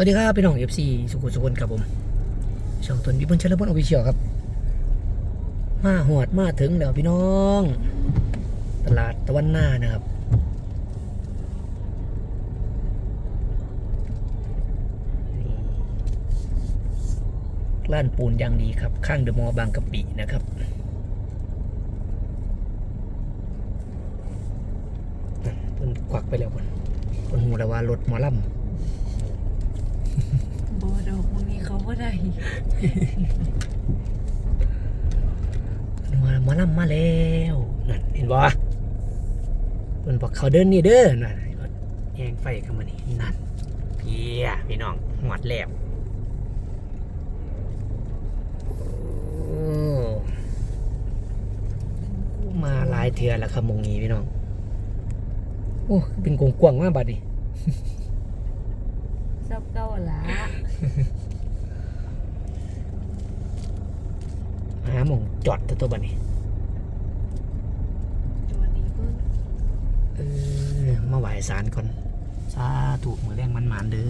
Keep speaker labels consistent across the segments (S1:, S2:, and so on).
S1: สวัสดีครับพี่น้อง FC สุขุสุขนครับผมช่องตนวิบุญเชลบุญอวิเชียวครับ มาหวดมาถึงแล้วพี่น้อง ตลาดตะวันหน้านะครับนี่ร้านปูนอย่างดีครับ ข้างเดอะมอลล์บางกะปินะครับนั่นเพิ่นควักไปแล้วเพิ่นเพิ่นหูแล้วว่ารถหมอลำ
S2: ดอกมงี่เขาบ่ได้
S1: ว่ามอลำมาแล้วนั่นเห็นบ่เพิ่นบอกเขาเดินนี่เด้อนั่นแยงไฟเข้ามานี่นั่นเพียพี่น้องหมดแล้วมาหลายเทือแล้วครับมงนี้พี่น้อง โอ้ เป็นกวงมากบัดนี้
S2: ชอบเก้าละ
S1: หาหมองจอดตัวตัวบัดนี้
S2: ตัวนี้เพิ่ง
S1: เออมาไหว้ศาลก่อนสาถูกมือแรงมันหมานๆเด้อ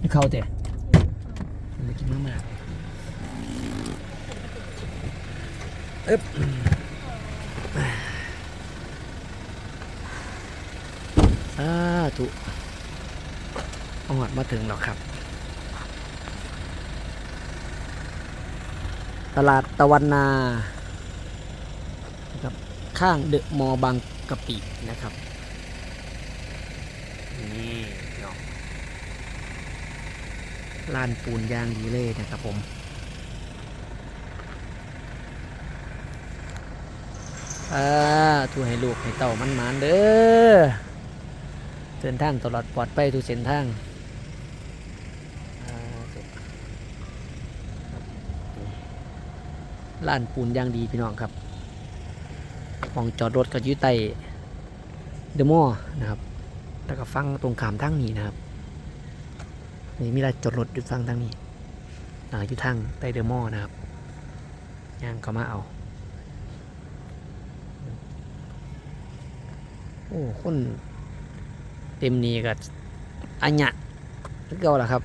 S1: นี่เข้าเตะเลยกินมากมากเอ๊บ สาธุอหอดมาถึงแล้วครับ ตลาดตะวันนาครับข้างเดอะมอบางกะปินะครับ นี่เนาะลานปูนยางดีเลยนะครับผมอ่าทูให้ลูกให้เต่ามันมานเด้อ เดินทางตลอดปลอดไปทุกเส้นทางลานปูนย่างดีพี่น้องครับห้องจอดรถก็อยู่ใต้เดอะมอลล์นะครับ แล้วก็ฟังตรงขามทางนี้นะครับ นี่มีลานจอดรถอยู่ฟังทางนี้อ่าอยู่ทางใต้เดอะมอลล์นะครับ ย่างเข้ามาเอา โอ้ คน ต็มนี้ก็อัญญะนึกเอาละครับ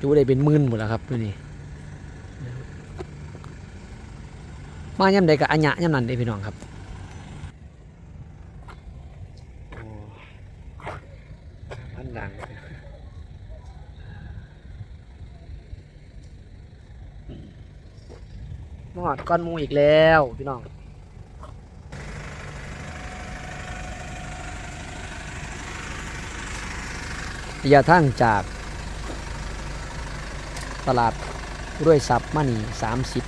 S1: จูได้เป็นหมื่นหมดแล้วครับดูนี่มาย่ำใดกับอัญญะย่ำนั้นเด้พี่น้องครับอันดังมอดก้อนหมูอีกแล้วพี่น้อง ระยะทางจากตลาดด้วยซับมานี่สามสิบ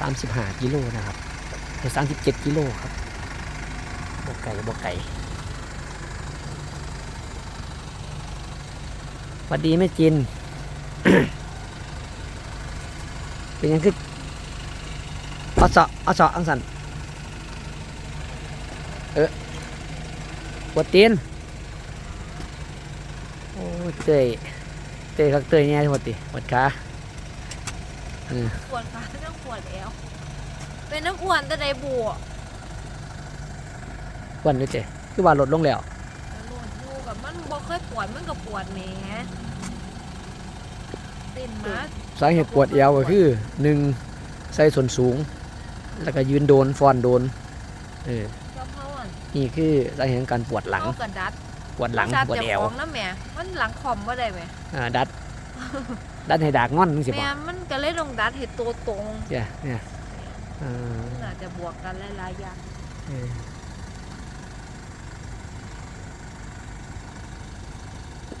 S1: สามสิบห้ากิโลนะครับหรือสามสิบเจ็ดกิโลครับบกไก่บกไก่สวัสดีแม่จิน เป็นยังคืออาสาอาสาอังสัน เออปวดตีน เตยเตยคักเตยเนี่ยปวดตีปวดขาเออ
S2: ปวดขาต้องปวดแอวเป็นน้ำอ้วนแต่ใดบัว
S1: วันนี้เจ๊คือว่าลดลงแล้ว
S2: โหลดอยู่กับมันบ่เคยปวดมันก็ปวดแหมเต้นมา
S1: สาเหตุปวดเอวก็คือหนึ่งใส่ส่วนสูง แล้วก็ยืนโดนฟอนโดนเออ
S2: เจ้าพ่ออะ
S1: นี่คือสาเหตุของการปวดหลัง
S2: เอากระดัด
S1: ปวดหลัง
S2: ดัด
S1: ปวด
S2: เจ้า
S1: เอว
S2: ของน้ำแหม่มันหลังคอมบ่ได้แหม
S1: อ่าดัด ดัดให้ดากงอนนึงสิบ
S2: แม่
S1: อก
S2: มันก็เลยลงดัดให้ตัวตรง
S1: เนี่ยเนี่ยอ่า
S2: น่าจะบวกกันหลายๆอย่าง
S1: เออ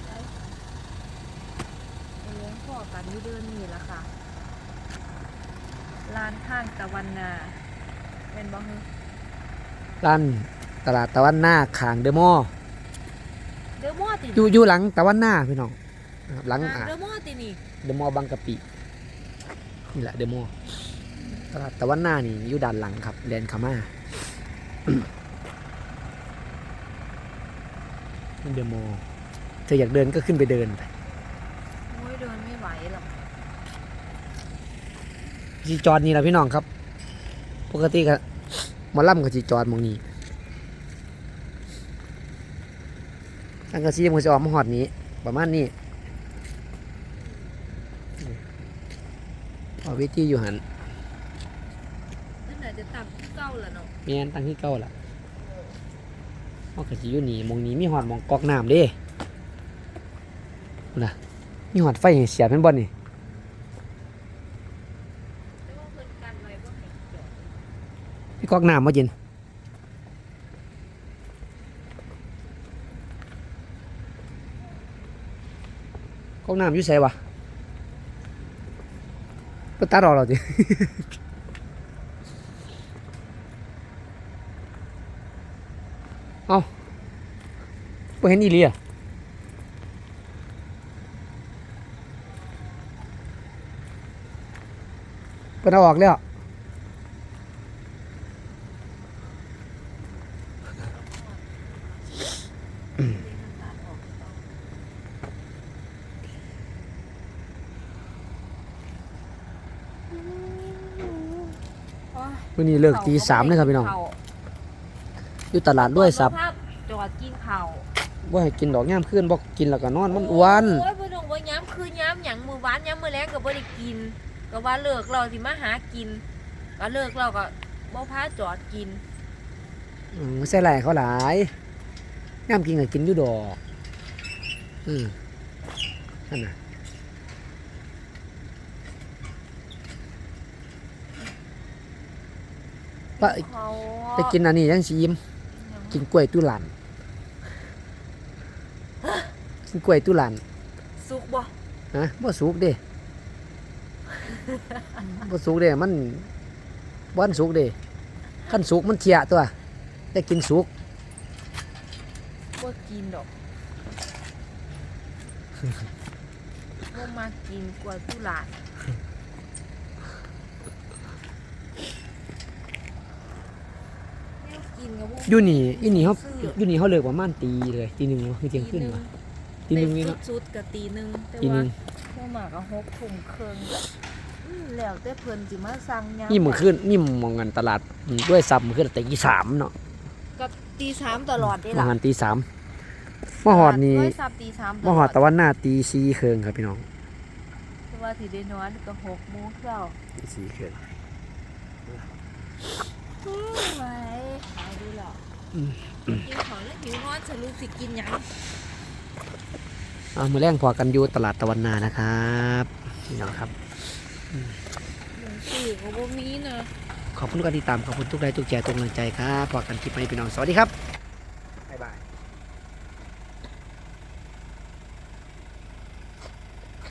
S2: ไปเลี้ยงพ่อกันที่เดินนี่ล่ะค่ะลานข้างตะวันนาเป็นบ่ฮึ
S1: ร้านตลาดตะวันหน้าขางเดอะมอลล์
S2: เดอมอ ติ
S1: อยู่อยู่หลังตะวันหน้าพี่น้องนะครับหลังอ่า
S2: เดอมอตินี่
S1: เดอะมอลล์บางกะปินี่แหละเดอะมอลล์ตลาดตะวันหน้านี่อยู่ด้านหลังครับเรียนขามานี่เดอะมอลล์เธออยากเดินก็ขึ้นไปเดินไป
S2: โอ้ยเดินไม่ไหวหรอก
S1: ที่จอดนี่แหละพี่น้องครับ ปกติก็หมอลำก็สิจอดหมองนี้ สังกะสีมันจะออกมาหอดนี้ ประมาณนี้เอาเวิธีอยู่หัน
S2: นั่นน่าจะต่ำที่เก้าละเนาะ
S1: แม่นตั้งที่เก่าล่ะเอาก็สิอยู่นี่หมองนี้มีหอดหมองกอกน้ำเด้พุ่นน่ะมีหอดไฟให้เสียบแม่นบ่นี่
S2: แต่ว่าเพิ่นกันไว้บ่ให้จอด
S1: มีกอกน้ำบ่เย็นกอกน้ำอยู่ไสวะเพิ่น ตัดออกแล้วติเอ้าบ่เห็นอีหลีอะเพิ่นเอาออกแล้ว มื้อนี้เลิกตีสามเลยครับพี่น้องอยู่ตลาดด้วยซับ
S2: ภาพจอดกินข้าว
S1: บ่ให้กินดอกยามคืนบ่กินแล้วก็นอนมันอ้วน
S2: โอ้ยบ่ต้องบ่ย้ำคือย้ำหยังมื้อวานย้ำมื้อแลงก็บ่ได้กิน ก็ว่าเลิกเราสิมาหากิน ก็เลิกเราก็บ่พาจอดกิน
S1: อืมใส่ไหลายเขาหลายยามกินก็กินอยู่ดอกอืมนั่นน่ะ ปะ
S2: เขา
S1: ไปกินอันนี้ยังสิยิ้มกินกล้วยตุหลันกินกล้วยตุหลัน
S2: สุกบ่
S1: ฮะบ่สุกเด้บ่สุกเด้มันบ่ทันสุกเด้คันสุกมันเที่ยตัวได้กินสุก
S2: บ่กินดอกบ่มากินกว่าตุลาดแนว กินก็บ่
S1: อยู่นี่อีนี่เฮา
S2: ซื้อ
S1: อยู่นี่เฮาเลิกประมาณตีเลยตีหนึงวะคือเที่ยงคืนวะตีหนึงนี่เนาะ
S2: สุดๆกับตีหนึ่งแต่
S1: ตีหนึ
S2: ว่างเมื่อมาก็หกทุ่มครึ่งอืมแล้วแต่เพิ่นสิมาสั่งยาม
S1: นี่มื้อคืนนี่มองกันตลาดด้วยซับมื้อคืนตีสามเนาะ
S2: ก็ตีสามตลอดเด้
S1: มอง
S2: ล่ะ
S1: กันตีสามมาหอดนี่
S2: ด้วยซับตีสาม
S1: มาหอดตะวันหน้าตีสี่ครึ่งครับพี่น้อง
S2: แต่ว่าสิได้นอนก็หกโมงเช้า
S1: ตีสี่ครึ่ง
S2: ไว้หายดีแล้ว
S1: อืม
S2: กินของแล้วหิวนอนสรุปสิกินหยัง
S1: เอามื้อแรงพอกันอยู่ตลาดตะวันนานะครับพี่น้องครับ
S2: หนังสือก็บ่มีนะ
S1: ขอบคุณทุกการติดตามขอบคุณทุกไลค์ทุกแชร์ทุกกำลังใจครับพอกันคลิปใหม่พี่น้องสวัสดีครับบ๊ายบาย